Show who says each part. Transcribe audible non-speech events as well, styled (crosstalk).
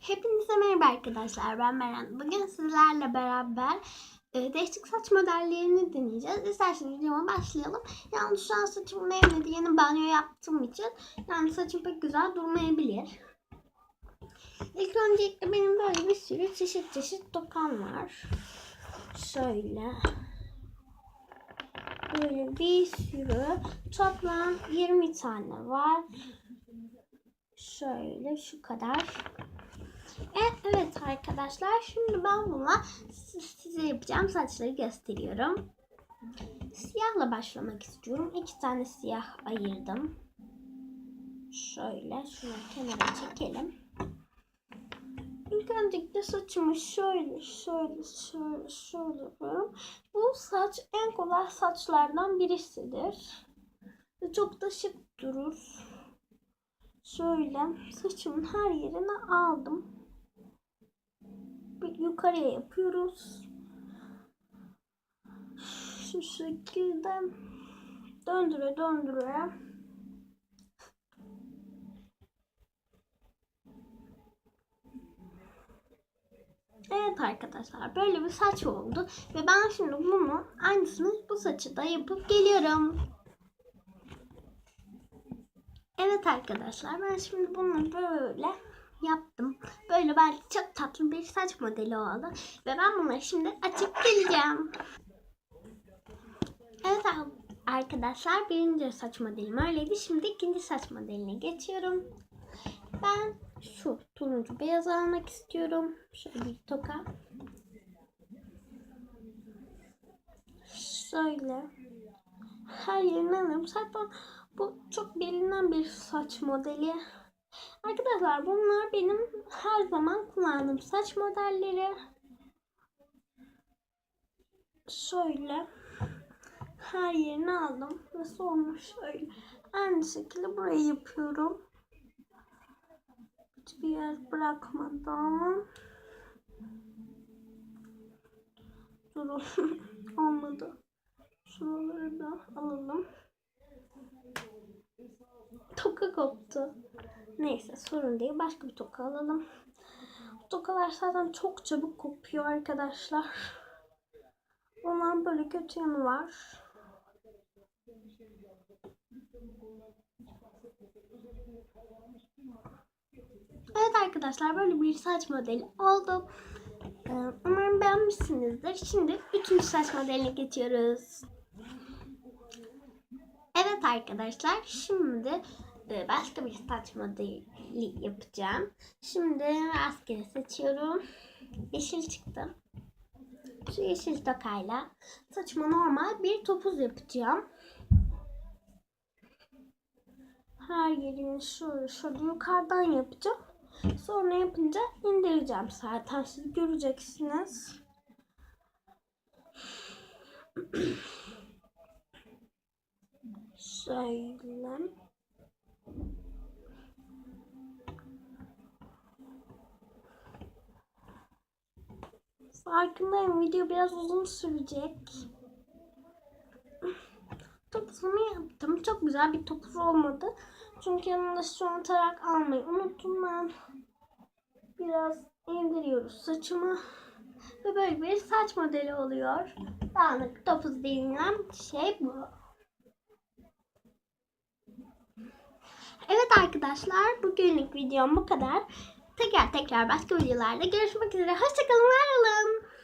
Speaker 1: Hepinize merhaba arkadaşlar. Ben Beren. Bugün sizlerle beraber e, değişik saç modellerini deneyeceğiz. İsterseniz videoma başlayalım. Yani şu an saçım nemledi. Yeni banyo yaptığım için yani saçım pek güzel durmayabilir. İlk öncelikle benim böyle bir sürü çeşit çeşit dokam var. Şöyle. Böyle bir sürü. Toplam 20 tane var. Şöyle şu kadar. E, evet arkadaşlar şimdi ben buna size yapacağım saçları gösteriyorum. Siyahla başlamak istiyorum. İki tane siyah ayırdım. Şöyle şunu kenara çekelim. İlk öncelikle saçımı şöyle şöyle şöyle şöyle yapıyorum. Bu saç en kolay saçlardan birisidir. Ve çok da şık durur. Şöyle saçımın her yerine aldım. Yukarıya yapıyoruz. Şu şekilde döndüre döndüre Evet arkadaşlar böyle bir saç oldu ve ben şimdi bunu aynısını bu saçı da yapıp geliyorum. Evet arkadaşlar ben şimdi bunu böyle yaptım. Böyle bence çok tatlı bir saç modeli oldu. Ve ben bunları şimdi açıp geleceğim. Evet arkadaşlar birinci saç modelim öyleydi. Şimdi ikinci saç modeline geçiyorum. Ben şu turuncu beyaz almak istiyorum. Şöyle bir toka. Şöyle. Her alıyorum. Zaten bu çok bilinen bir saç modeli. Arkadaşlar bunlar benim her zaman kullandığım saç modelleri. Şöyle her yerini aldım ve sonra şöyle aynı şekilde burayı yapıyorum. Hiçbir yer bırakmadan. Durun. (laughs) Olmadı. Şuraları da alalım. Toka koptu. Neyse sorun değil. Başka bir toka alalım. Bu tokalar zaten çok çabuk kopuyor arkadaşlar. Onların böyle kötü yanı var. Evet arkadaşlar böyle bir saç modeli oldu. Ee, Umarım beğenmişsinizdir. Şimdi üçüncü saç modeline geçiyoruz. Evet arkadaşlar şimdi başka bir saç modeli yapacağım. Şimdi rastgele seçiyorum. Yeşil çıktı. Şu yeşil tokayla saçıma normal bir topuz yapacağım. Her yerini şöyle şöyle yukarıdan yapacağım. Sonra yapınca indireceğim zaten siz göreceksiniz. (clears throat) Farkındayım video biraz uzun sürecek. Topuzumu yaptım. Çok güzel bir topuz olmadı. Çünkü yanında an tarak almayı unuttum ben. Biraz indiriyoruz saçımı. Ve böyle bir saç modeli oluyor. Dağınık topuz denilen şey bu. Evet arkadaşlar bugünlük videom bu kadar. Tekrar tekrar başka videolarda görüşmek üzere. Hoşçakalın, var.